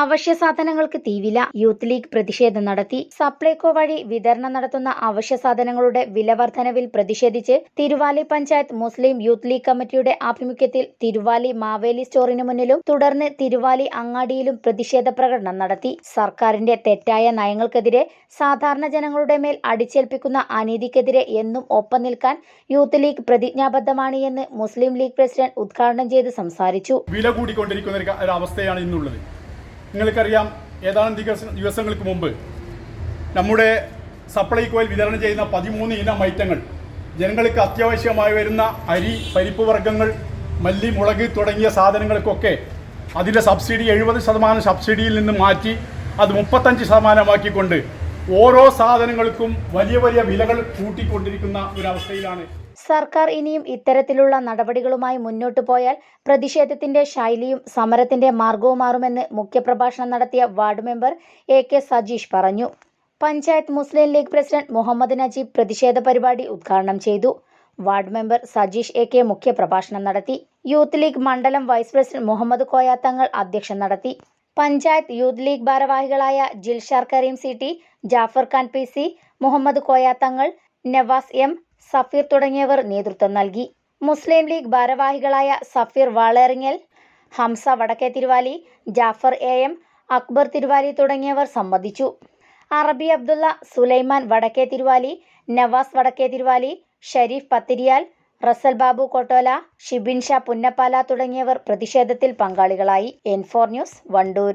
അവശ്യ സാധനങ്ങൾക്ക് തീവില. Youth league പ്രതിഷേധം നടത്തി. സപ്ലൈകോ വഴി വിതരണം നടത്തുന്ന അവശ്യ സാധനങ്ങളുടെ വില വർധനവിൽ പ്രതിഷേധിച്ച് തിരുവാലി പഞ്ചായത്ത് മുസ്ലിം യൂത്ത് ലീഗ് കമ്മിറ്റിയുടെ ആഭിമുഖ്യത്തിൽ തിരുവാലി മാവേലി സ്റ്റോറിന് മുന്നിലും തുടർന്ന് തിരുവാലി അങ്ങാടിയിലും പ്രതിഷേധ പ്രകടനം നടത്തി. സർക്കാരിന്റെ തെറ്റായ നയങ്ങൾക്കെതിരെ സാധാരണ ജനങ്ങളുടെ മേൽ അടിച്ചേൽപ്പിക്കുന്ന അനീതിക്കെതിരെ എന്നും ഒപ്പം നിൽക്കാൻ യൂത്ത് ലീഗ് പ്രതിജ്ഞാബദ്ധമാണ് എന്ന് മുസ്ലിം ലീഗ് പ്രസിഡന്റ് ഉദ്ഘാടനം ചെയ്ത് സംസാരിച്ചു. വില കൂടിക്കൊണ്ടിരിക്കുന്ന ഒരു അവസ്ഥയാണ് ഇന്നുള്ളത്. നിങ്ങൾക്കറിയാം ഏതാനും ദിവസ ദിവസങ്ങൾക്ക് മുമ്പ് നമ്മുടെ സപ്ലൈകോയിൽ വിതരണം ചെയ്യുന്ന പതിമൂന്ന് ഇനം ഐറ്റങ്ങൾ. ജനങ്ങൾക്ക് അത്യാവശ്യമായി വരുന്ന അരി പരിപ്പ് വർഗങ്ങൾ മല്ലി മുളക് തുടങ്ങിയ സാധനങ്ങൾക്കൊക്കെ അതിന്റെ സബ്സിഡി എഴുപത് ശതമാനം സബ്സിഡിയിൽ നിന്ന് മാറ്റി അത് മുപ്പത്തഞ്ച് ശതമാനമാക്കിക്കൊണ്ട് ഓരോ സാധനങ്ങൾക്കും വലിയ വലിയ വിലകൾ കൂട്ടിക്കൊണ്ടിരിക്കുന്ന ഒരവസ്ഥയിലാണ് സർക്കാർ ഇനിയും ഇത്തരത്തിലുള്ള നടപടികളുമായി മുന്നോട്ടു പോയാൽ പ്രതിഷേധത്തിന്റെ ശൈലിയും സമരത്തിന്റെ മാർഗവും മാറുമെന്ന് മുഖ്യപ്രഭാഷണം നടത്തിയ ward member A K Sajeesh പറഞ്ഞു. പഞ്ചായത്ത് മുസ്ലിം ലീഗ് പ്രസിഡന്റ് മുഹമ്മദ് നജീബ് പ്രതിഷേധ പരിപാടി ഉദ്ഘാടനം ചെയ്തു. Ward member Sajeesh A K മുഖ്യപ്രഭാഷണം നടത്തി. യൂത്ത് ലീഗ് മണ്ഡലം വൈസ് പ്രസിഡന്റ് മുഹമ്മദ് കോയാത്തങ്ങൾ അധ്യക്ഷം നടത്തി. പഞ്ചായത്ത് യൂത്ത് ലീഗ് ഭാരവാഹികളായ Jilshar Kareem C T Jafar Khan P C Muhammad Koyathangal Navas M Safeer തുടങ്ങിയവർ നേതൃത്വം നൽകി. മുസ്ലിം ലീഗ് ഭാരവാഹികളായ സഫീർ വാളേറിങ്ങൽ ഹംസ വടക്കേ തിരുവാലി ജാഫർ എ എം അക്ബർ തിരുവാലി തുടങ്ങിയവർ സംബന്ധിച്ചു. അറബി അബ്ദുള്ള സുലൈമാൻ വടക്കേ തിരുവാലി നവാസ് വടക്കേ തിരുവാലി ഷരീഫ് പത്തിരിയാൽ റസൽ ബാബു കോട്ടോല ഷിബിൻ ഷാ പുന്നപ്പാല തുടങ്ങിയവർ പ്രതിഷേധത്തിൽ പങ്കാളികളായി. N four news Wandoor.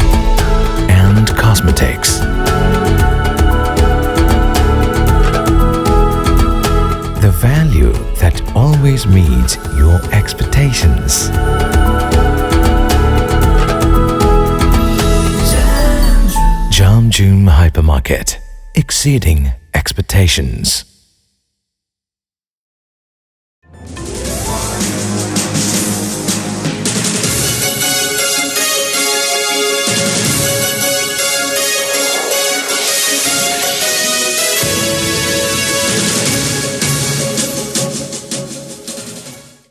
and cosmetics. The value that always meets your expectations. Jam Hypermarket, exceeding expectations.